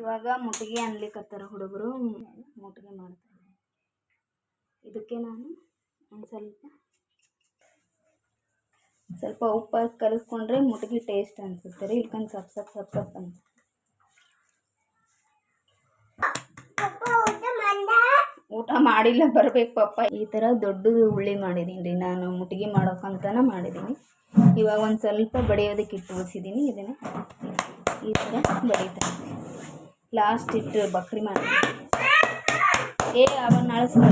ಇವಾಗ ಮುಟ್ಟಿಗೆ ಅನ್ಲಿಕ್ಕತ್ತಾರ ಹುಡುಗರು. ಮುಟ್ಟಿಗೆ ಮಾಡ್ತಾರೆ ಇದಕ್ಕೆ ನಾನು ಒಂದು ಸ್ವಲ್ಪ ಸ್ವಲ್ಪ ಉಪ್ಪು ಕಲಿಸ್ಕೊಂಡ್ರೆ ಮುಟ್ಟಿಗೆ ಟೇಸ್ಟ್ ಅನ್ಸುತ್ತೆ ರೀ. ಇಲ್ಕಂದು ಸಪ್ ಸಪ್ ಸಪ್ ಸಪ್ ಅನ್ಸುತ್ತೆ. ಊಟ ಮಾಡಿಲ್ಲ, ಬರ್ಬೇಕು ಪಪ್ಪ. ಈ ಥರ ದೊಡ್ಡದು ಉಳ್ಳಿ ಮಾಡಿದೀನಿ ರೀ. ನಾನು ಮುಟ್ಟಿಗೆ ಮಾಡೋಕ್ಕಂತನ ಮಾಡಿದ್ದೀನಿ ಇವಾಗ ಒಂದು ಸ್ವಲ್ಪ ಬಡಿಯೋದಕ್ಕೆ ಇಟ್ಟು ಉಳಿಸಿದ್ದೀನಿ ಇದನ್ನು ಈ ಥರ ಬಡಿತಾರೆ ಲಾಸ್ಟ್ ಇಟ್ಟು ಬಕ್ರಿ ಮಾಡಿ ಏ, ಅವನ್ನ ಅಳಿಸ್ರಿ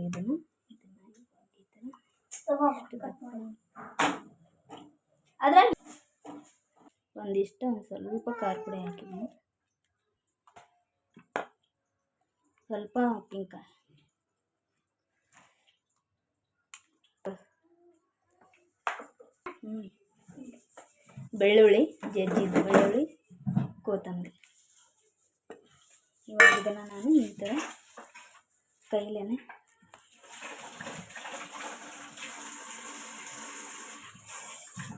ಇದನ್ನು. ಅದ್ರಲ್ಲಿ ಒಂದಿಷ್ಟು ಒಂದು ಸ್ವಲ್ಪ ಖಾರ ಪುಡಿ ಹಾಕಿದ್ದೀನಿ ಸ್ವಲ್ಪ ಉಪ್ಪಿನಕಾಯಿ. ಬೆಳ್ಳುಳ್ಳಿ, ಜಜ್ಜಿದ ಬೆಳ್ಳುಳ್ಳಿ. ಕೊತ್ತಂಬರಿ. ಇವಾಗ ಇದನ್ನು ನಾನು ಈ ಥರ ಕೈಲೇ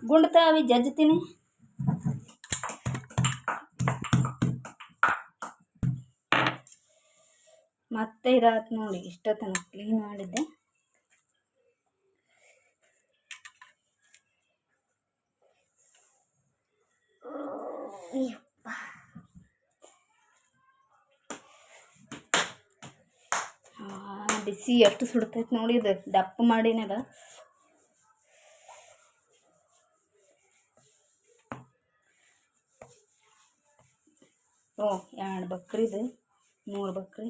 ಗುಂಡ್ತಾವಿ ಜಜ್ತೀನಿ. ಮತ್ತೆ ಇದಾತ್ ನೋಡಿ ಇಷ್ಟೊತ್ತನ ಕ್ಲೀನ್ ಮಾಡಿದ್ದೆ. ಆ, ಬಿಸಿ ಎಷ್ಟು ಸುಡ್ತೈತೆ ನೋಡಿ ಇದು ದಪ್ಪ ಮಾಡಿನಾಗ ಓ, ಎರಡು ಬಕ್ರಿದು ಮೂರು ಬಕ್ರಿ.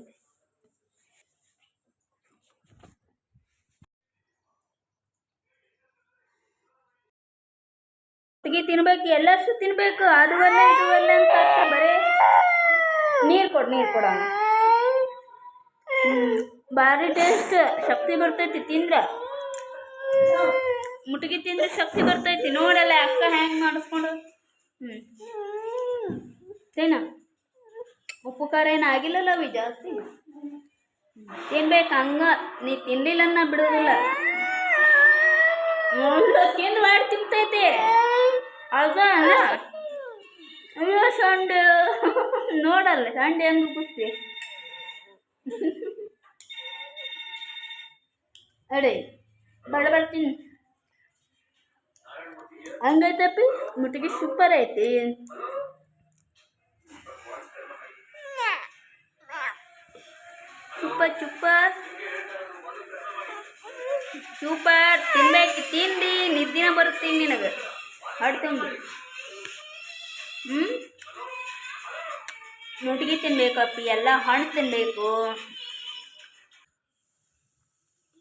ತಿನ್ಬೇಕು ಎಲ್ಲಷ್ಟು ತಿನ್ಬೇಕು, ಅದು ಅಲ್ಲ ಇದು ಬರೇ. ನೀರು ಕೊಡು, ನೀರು ಕೊಡ ಭಾರಿ ಟೇಸ್ಟ್ ಶಕ್ತಿ ಬರ್ತೈತಿ ತಿಂದ್ರೆ. ಮುಟ್ಗಿ ತಿಂದ್ರೆ ಶಕ್ತಿ ಬರ್ತೈತಿ. ನೋಡಲ್ಲ ಅಕ್ಕ ಹ್ಯಾಂಗ್ ಮಾಡಿಸ್ಕೊಂಡು. ತಿನ್ನ ಉಪ್ಪು ಖಾರ ಏನು ಆಗಿಲ್ಲಲ್ಲ ಅವಿ ಜಾಸ್ತಿ? ತಿನ್ಬೇಕು ಹಂಗ? ನೀ ತಿನ್ಲಿಲ್ಲ ನಾ ಬಿಡೋದಿಲ್ಲ. ತಿಂದು ಮಾಡಿ ತಿಂತೈತಿ. ಅದ ಅಯ್ಯೋ ಸಂಡೆ ನೋಡಲ್ಲ ಸಂಡೆ ಹೆಂಗೆ ಅಡೆ, ಬಡ ಬರ್ತೀನಿ ಹಂಗೈತಪ್ಪಿ ಮುಟ್ಟಿಗೆ ಸೂಪರ್ ಐತಿ. ಸೂಪರ್ ಸೂಪರ್ ಸೂಪರ್ ತಿನ್ಬೇಕು ತಿಂದು ನಿದ್ದಿನ ಬರುತ್ತೆ ನಿನಗೆ. ಹಾಡ್ತಂಬಿ ತುಂಬಿ ಹ್ಞೂ ಮುಟ್ಗಿ ತಿನ್ಬೇಕಪ್ಪಿ ಎಲ್ಲ ಹಣ್ಣು ತಿನ್ನಬೇಕು